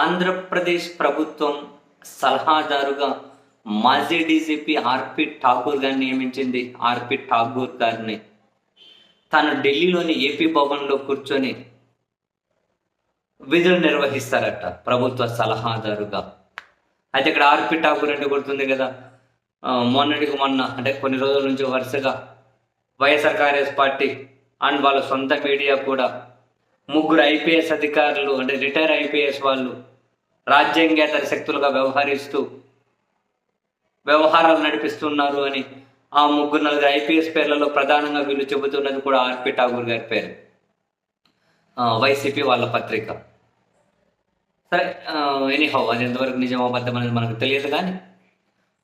ఆంధ్రప్రదేశ్ ప్రభుత్వం సలహాదారుగా మాజీ డీజీపీ ఆర్పి ఠాకూర్ గారిని నియమించింది. ఆర్పి ఠాకూర్ గారిని. తాను ఢిల్లీలోని ఏపీ భవన్లో కూర్చొని విధులు నిర్వహిస్తారట ప్రభుత్వ సలహాదారుగా. అయితే ఇక్కడ ఆర్పి ఠాకూర్ అంటే గుర్తుంది కదా. మొన్నటికి మొన్న అంటే కొన్ని రోజుల నుంచి వరుసగా వైఎస్ఆర్ కాంగ్రెస్ పార్టీ అండ్ వాళ్ళ సొంత మీడియా కూడా ముగ్గురు ఐపీఎస్ అధికారులు అంటే రిటైర్ ఐపీఎస్ వాళ్ళు రాజ్యాంగేతర శక్తులుగా వ్యవహరిస్తూ వ్యవహారాలు నడిపిస్తున్నారు అని ఆ ముగ్గురు నలుగురు ఐపీఎస్ పేర్లలో ప్రధానంగా వీళ్ళు చెబుతున్నది కూడా ఆర్పి ఠాగూర్ గారి పేరు. వైసీపీ వాళ్ళ పత్రిక. సరే ఎనీహౌ అది ఎంతవరకు నిజమో అబద్ధం అనేది మనకు తెలియదు కానీ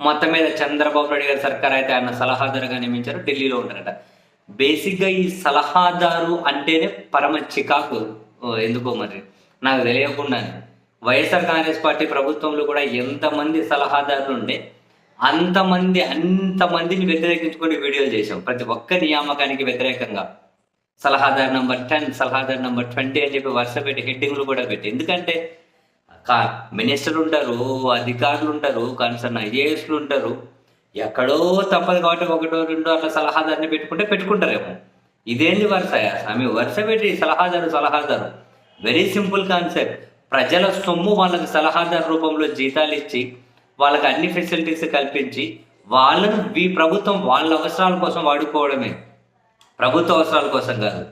మొత్తం మీద చంద్రబాబు నాయుడు గారి సర్కార్ అయితే ఆయన సలహాదారుగా నియమించారు ఢిల్లీలో ఉంటారట బేసిక్గా ఈ సలహాదారు అంటేనే పరమ చికాకు. ఎందుకో మరి? నాకు తెలియకుండానే వైఎస్ఆర్ కాంగ్రెస్ పార్టీ ప్రభుత్వంలో కూడా ఎంతమంది సలహాదారులు ఉండే అంతమంది అంతమందిని వ్యతిరేకించుకొని వీడియోలు చేశాం. ప్రతి ఒక్క నియామకానికి వ్యతిరేకంగా. సలహాదారు నంబర్ టెన్ సలహాదారు నంబర్ ట్వంటీ అని చెప్పి వరుస పెట్టి హెడ్డింగ్లు కూడా పెట్టి. ఎందుకంటే కా మినిస్టర్లు ఉంటారు అధికారులు ఉంటారు కన్సర్న్ ఐఏఎస్లు ఉంటారు. ఎక్కడో తప్పదు కాబట్టి ఒకటో రెండో అట్లా సలహాదారుని పెట్టుకుంటే పెట్టుకుంటారేమో. ఇదేంది వరుస స్వామి వరుస పెట్టి సలహాదారు సలహాదారు. వెరీ సింపుల్ కాన్సెప్ట్ ప్రజల సొమ్ము వాళ్ళకి సలహాదారు రూపంలో జీతాలు ఇచ్చి వాళ్ళకి అన్ని ఫెసిలిటీస్ కల్పించి వాళ్ళను ఈ ప్రభుత్వం వాళ్ళ అవసరాల కోసం వాడుకోవడమే. ప్రభుత్వ అవసరాల కోసం కాదు.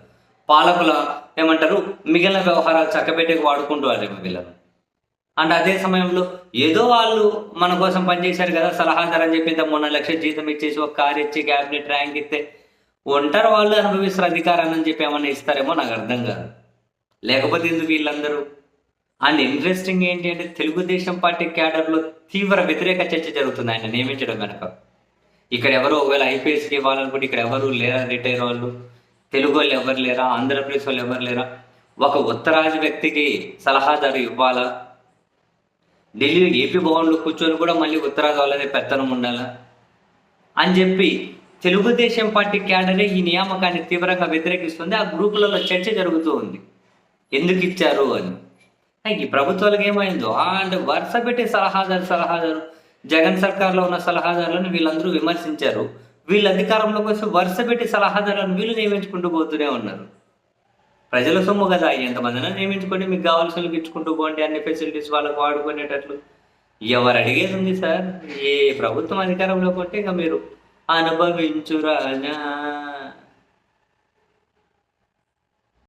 పాలకుల ఏమంటారు? మిగిలిన వ్యవహారాలు చక్కబెట్టేకి వాడుకుంటూ వాళ్ళేమో వీళ్ళను. అండ్ అదే సమయంలో ఏదో వాళ్ళు మన కోసం పనిచేశారు కదా సలహాదారు అని చెప్పి మొన్న మూడు లక్షల జీతం ఇచ్చేసి ఒక కార్ ఇచ్చి క్యాబినెట్ ర్యాంక్ ఇస్తే ఒంటరి వాళ్ళు అనుభవిస్తారు అధికారాన్ని అని చెప్పి ఏమన్నా ఇస్తారేమో నాకు అర్థం కాదు. లేకపోతే ఎందుకు వీళ్ళందరూ? అండ్ ఇంట్రెస్టింగ్ ఏంటి అంటే తెలుగుదేశం పార్టీ క్యాడర్లో తీవ్ర వ్యతిరేక చర్చ జరుగుతుంది ఆయన నియమించడం వెనక. ఇక్కడ ఎవరు ఒకవేళ ఐపీఎస్కి ఇవ్వాలనుకుంటే ఇక్కడ ఎవరు లేరా రిటైర్ వాళ్ళు? తెలుగు వాళ్ళు ఎవరు లేరా? ఆంధ్రప్రదేశ్ వాళ్ళు ఎవరు లేరా? ఒక ఉత్తరాది వ్యక్తికి సలహాదారు ఇవ్వాలా? ఢిల్లీ ఏపీ భవన్లో కూర్చొని కూడా మళ్ళీ ఉత్తరాది పెత్తనం ఉండాలా? అని చెప్పి తెలుగుదేశం పార్టీ క్యాడరే ఈ నియామకాన్ని తీవ్రంగా వ్యతిరేకిస్తుంది. ఆ గ్రూపులలో చర్చ జరుగుతూ ఉంది. ఎందుకు ఇచ్చారు అని? ఈ ప్రభుత్వాలకు ఏమైందో? అంటే వరుస పెట్టి సలహాదారు సలహాదారు జగన్ సర్కార్లో ఉన్న సలహాదారులను వీళ్ళందరూ విమర్శించారు. వీళ్ళ అధికారంలోకి వచ్చి వరుస పెట్టి సలహాదారులను వీళ్ళు నియమించుకుంటూ పోతూనే ఉన్నారు. ప్రజల సొమ్ము కదా ఎంతమందినా నియమించుకొని మీకు కావాల్సిన ఇచ్చుకుంటూ పోండి అన్ని ఫెసిలిటీస్ వాళ్ళకు వాడుకునేటట్లు. ఎవరు అడిగేది ఉంది సార్? ఏ ప్రభుత్వం అధికారంలోకి ఉంటే ఇక మీరు అనుభవించురాజా